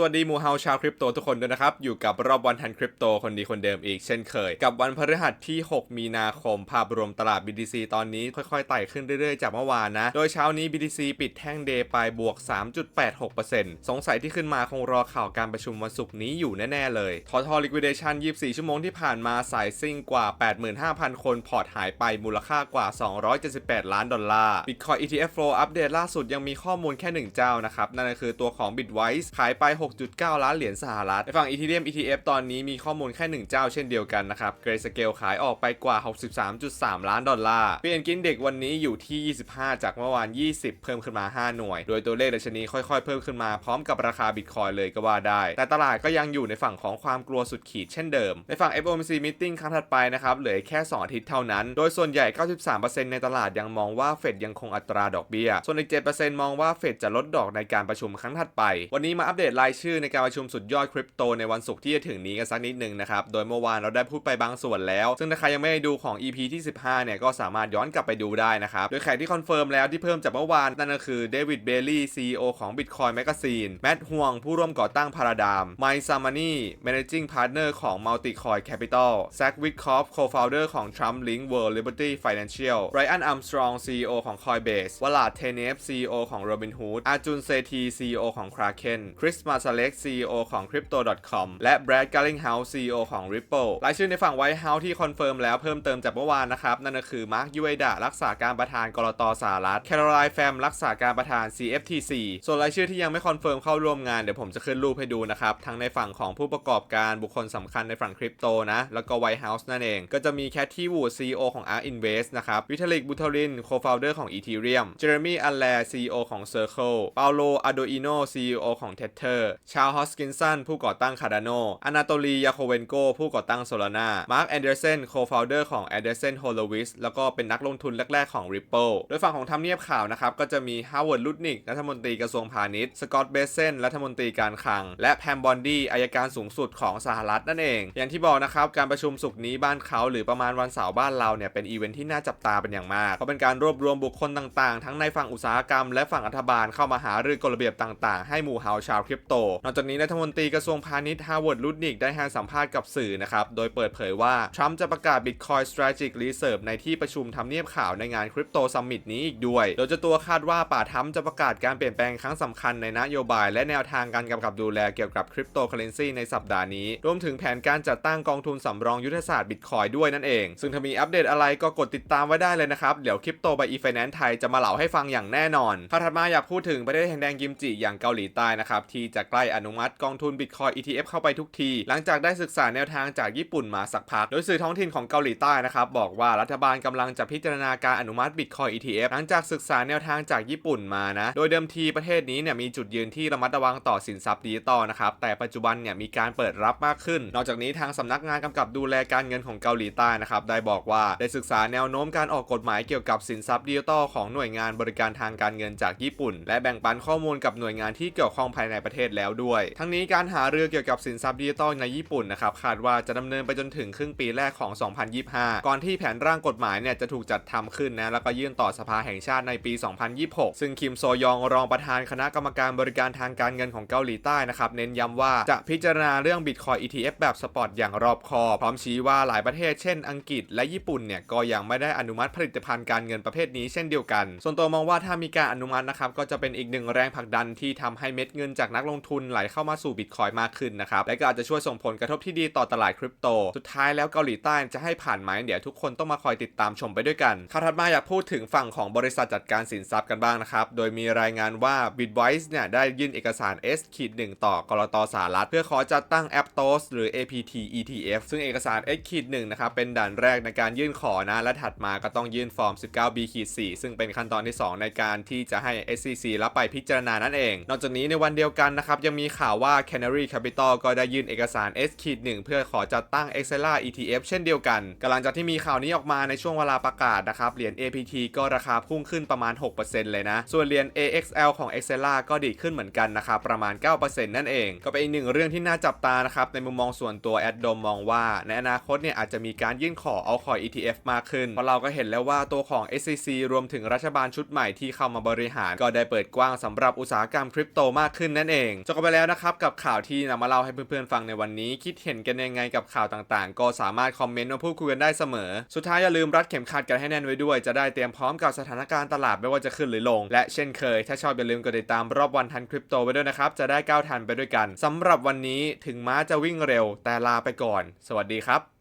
สวัสดีมูเฮาชาวคริปโตทุกคนด้วยนะครับ อยู่กับรอบวันทันคริปโตคนดีคนเดิมอีกเช่นเคย กับวันพฤหัสที่ 6 มีนาคม ภาพรวมตลาด BTC ตอนนี้ค่อยๆไต่ขึ้นเรื่อยๆ จากเมื่อวานนะ โดยเช้านี้ BTC ปิดแท่งเดย์ไปบวก 3.86%สงสัยที่ขึ้นมาคงรอข่าวการประชุมวันศุกร์นี้อยู่แน่ๆเลยทอทอ liquidation 24 ชั่วโมงที่ผ่านมาสายซิ่งกว่า 85,000 คนพอร์ตหายไปมูลค่ากว่า 278 ล้านดอลลาร์ Bitcoin ETF Flow อัปเดตล่าสุดยังมีข้อมูลแค่หนึ่งเจ้านะครับนั่นก็คือตัวของ Bitwise ขายไป6.9 ล้านเหรียญสหรัฐในฝั่ง Ethereum ETF ตอนนี้มีข้อมูลแค่ 1 เจ้าเช่นเดียวกันนะครับ Grayscale ขายออกไปกว่า 63.3 ล้านดอลลาร์ p กินเด็กวันนี้อยู่ที่ 25 จากเมื่อวาน 20 เพิ่มขึ้นมา 5 หน่วย โดยตัวเลขดัชนีค่อยๆ เพิ่มขึ้นมาพร้อมกับราคา Bitcoin เลยก็ว่าได้ แต่ตลาดก็ยังอยู่ในฝั่งของความกลัวสุดขีดเช่นเดิม ในฝั่ง FOMC Meeting ครั้งถัดไปนะครับเหลือแค่ 2 อาทิตย์เท่านั้น โดยส่วนใหญ่ 93%ในตลาดยังมองว่าเฟดยังคงอัตราดอกเบี้ย ส่วนอีก 7%มองว่าเฟดจะลดดอกในการประชุมครั้งถัดไป วันนี้มาอัปเดตรายชื่อในการประชุมสุดยอดคริปโตในวันศุกร์ที่จะถึงนี้กันสักนิดหนึ่งนะครับ โดยเมื่อวานเราได้พูดไปบางส่วนแล้ว ซึ่งถ้าใครยังไม่ได้ดูของ EP ที่ 15 เนี่ยก็สามารถย้อนกลับไปดูได้นะครับ โดยแขกที่คอนเฟิร์มแล้วที่เพิ่มจากเมื่อวานนั่นก็คือเดวิดเบลลี่ CEO ของ Bitcoin Magazine แมดห่วงผู้ร่วมก่อตั้ง Paradigm ไมซ์ซามานี Managing Partner ของ Multicoin Capital แซควิดคอฟ Co-founder ของ Trump Link World Liberty Financial Brian Armstrong CEO ของ Coinbase วลาดเทเนฟ CEO ของ Robinhood อาจุนเซที CEO ของ Kraken คริสมาซาเล็ก CEO ของ Crypto.com และ Brad Garlinghouse CEO ของ Ripple รายชื่อในฝั่ง White House ที่คอนเฟิร์มแล้วเพิ่มเติมจากเมื่อวานนะครับ นั่นก็คือ Mark u เ d a รักษาการประธานกรตสหรัฐ Caroline Pham รักษาการประธาน CFTC ส่วนรายชื่อที่ยังไม่คอนเฟิร์มเข้าร่วมงานเดี๋ยวผมจะขึ้นรูปให้ดูนะครับ ทั้งในฝั่งของผู้ประกอบการบุคคลสำคัญในฝั่งคริปโตนะ แล้วก็ White House นั่นเอง ก็จะมีแคทที่วูด CEO ของ Ark Invest นะครับวิทลิกบุทริน Co-founder ของ Ethereum Jeremy Allaire CEO ของ Circle Paolo Ardoino CEO ของ Tether ชา l ฮอสกินสันผู้ก่อตั้ง Cardano อนาโตลียาโคเวนโกผู้ก่อตั้ง Solana Mark Anderson Co-founder ของ Anderson Horowitz แล้วก็เป็นนักลงทุนแรก ๆ ของ Ripple โดยฝั่งของทำเนียบข่าวนะครับ ก็จะมี Howard Lutnick รัฐมนตรีกระทรวงพาณิชย์ Scott Bessent รัฐมนตรีการคลัง และแพมบอนดี้อายการสูงสุดของสหรัฐนั่นเอง อย่างที่บอกนะครับการประชุมสุกนี้บ้านเขาหรือประมาณวันเสาร์บ้านเราเนี่ยเป็นอีเวนท์ที่น่าจับตาเป็นอย่างมากเพราะเป็นการรวบรวมบุคคลต่างๆ ทั้งในฝั่งอุตสาหกรรมและฝั่งรัฐบาลเข้ามาหารือกฎระเบียบต่าง ๆ ให้หมู่เฮาชาวคริปโตนอกจากนี้รัฐมนตรีกระทรวงพาณิชย์ฮาวเวิร์ดลุดนิกได้ให้สัมภาษณ์กับสื่อนะครับ โดยเปิดเผยว่า ทรัมป์จะประกาศ Bitcoin Strategic Reserve ในที่ประชุมทำเนียบข่าวในงานคริปโตซัมมิตนี้อีกด้วย โดยจ้าตัวคาดว่าป่าทรัมป์จะประกาศการเปลี่ยนแปลงครั้งสำคัญในนโยบายและแนวทางการกำกับดูแลเกี่ยวกับคริปโตเคอเรนซีในสัปดาห์นี้ รวมถึงแผนการจัดตั้งกองทุนสำรองยุทธศาสตร์ Bitcoin ด้วยนั่นเอง ซึ่งถ้ามีอัปเดตอะไรก็กดติดตามไว้ได้เลยนะครับ เดี๋ยวคริปโตบายอีไฟแนนซ์ไทยจะมาเล่าให้ฟังอย่างแน่นอนข่าวถัดมาอยากพูดถึงประเทศแห่งแดงกิมจิอย่างเกาหลีใต้นะครับที่จะใกล้อนุมัติกองทุน Bitcoin ETF เข้าไปทุกที หลังจากได้ศึกษาแนวทางจากญี่ปุ่นมาสักพัก โดยสื่อท้องถิ่นของเกาหลีใต้นะครับบอกว่ารัฐบาลกำลังจะพิจารณาการอนุมัติ Bitcoin ETF หลังจากศึกษาแนวทางจากญี่ปุ่นมานะ โดยเดิมทีประเทศนี้เนี่ยมีจุดยืนที่ระมัดระวังต่อสินทรัพย์ดิจิตอลนะครับ แต่ปัจจุบันเนี่ยมีการเปิดรับมากขึ้น นอกจากนี้ทางสำนักงานกำกับดูแลการเงินของเกาหลีใต้นะครับได้บอกว่าได้ศึกษาแนวโน้มการออกกฎหมายเกี่ยวกับสินทรัพย์ดิจิตอลของหน่วยงานบริการทางการเงินจากญี่ปุ่น และแบ่งปันข้อมูลกับหน่วยงานที่เกี่ยวข้องภายในประเทศแล้วด้วย ทั้งนี้การหาเรือเกี่ยวกับสินทรัพย์ดิจิตอลในญี่ปุ่นนะครับคาดว่าจะดำเนินไปจนถึงครึ่งปีแรกของ 2025 ก่อนที่แผนร่างกฎหมายเนี่ยจะถูกจัดทำขึ้นนะแล้วก็ยื่นต่อสภาแห่งชาติในปี 2026 ซึ่งคิมโซยองรองประธานคณะกรรมการบริการทางการเงินของเกาหลีใต้นะครับเน้นย้ำว่าจะพิจารณาเรื่อง Bitcoin ETF แบบสปอตอย่างรอบคอบพร้อมชี้ว่าหลายประเทศเช่น อังกฤษและญี่ปุ่นเนี่ยก็ยังไม่ได้อนุมัติผลิตภัณฑ์การเงินประเภทนี้เช่นเดียวกัน ส่วนตัวมองว่าถ้ามีการอนุมัตินะครับก็จะเป็นอีกหนึ่งแรงผลักดันที่ทำให้เม็ดเงินจากนักลงทุนไหลเข้ามาสู่บิตคอยมากขึ้นนะครับ และก็อาจจะช่วยส่งผลกระทบที่ดีต่อตลาดคริปโต สุดท้ายแล้วเกาหลีใต้จะให้ผ่านไหมเดี๋ยวทุกคนต้องมาคอยติดตามชมไปด้วยกันข่าวถัดมาอยากพูดถึงฝั่งของบริษัทจัดการสินทรัพย์กันบ้างนะครับ โดยมีรายงานว่า Bitwise เนี่ยได้ยื่นเอกสาร S ขีด1ต่อกรตสหรัฐ เพื่อขอจัดตั้ง Aptos หรือ APT ETF ซึ่งเอกสาร S ขีด1นะครับเป็นด่านแรกในการยื่นขอนะและถัดมาก็ต้องยื่นฟอร์ม 19B ขีด4ซึ่งเป็นขั้นตอนที่ 2 ในการที่จะให้ SEC รับไปพิจารณานั่นเอง นอกจากนี้ในวันเดียวกันนะครับยังมีข่าวว่า Canary Capital ก็ได้ยื่นเอกสาร S-1 เพื่อขอจัดตั้ง e x c e l a ETF เช่นเดียวกันกำลังจากที่มีข่าวนี้ออกมาในช่วงเวลาประกาศนะครับ เหรียญ APT ก็ราคาพุ่งขึ้นประมาณ 6%เลยนะ ส่วนเหรียญ AXL ของ e x c e l a ก็ดีขึ้นเหมือนกันนะครับประมาณ 9%นั่นเอง ก็เป็นอีกหนึ่งเรื่องที่น่าจับตานะครับในมุมมองส่วนตัวแอดดมมองว่า ในอนาคตเนี่ยอาจจะมีการยื่นขอเอาคอย ETF มากขึ้นเพราะเราก็เห็นแล้วว่าตัวของ SEC รวมถึงรัฐบาลชุดใหม่ที่เข้ามาบริหาร ก็ได้เปิดกว้างสำหรับอุตสาหกรรมคริปโตมากขึ้นนั่นเองจบกันไปแล้วนะครับกับข่าวที่นำมาเล่าให้เพื่อนๆฟังในวันนี้ คิดเห็นกันยังไงกับข่าวต่างๆ ก็สามารถคอมเมนต์มาพูดคุยกันได้เสมอ สุดท้ายอย่าลืมรัดเข็มขัดกันให้แน่นไว้ด้วย จะได้เตรียมพร้อมกับสถานการณ์ตลาดไม่ว่าจะขึ้นหรือลง และเช่นเคย ถ้าชอบอย่าลืมกดติดตามรอบวันทันคริปโตไว้ด้วยนะครับจะได้ก้าวทันไปด้วยกันสำหรับวันนี้ถึงม้าจะวิ่งเร็ว แต่ลาไปก่อน สวัสดีครับ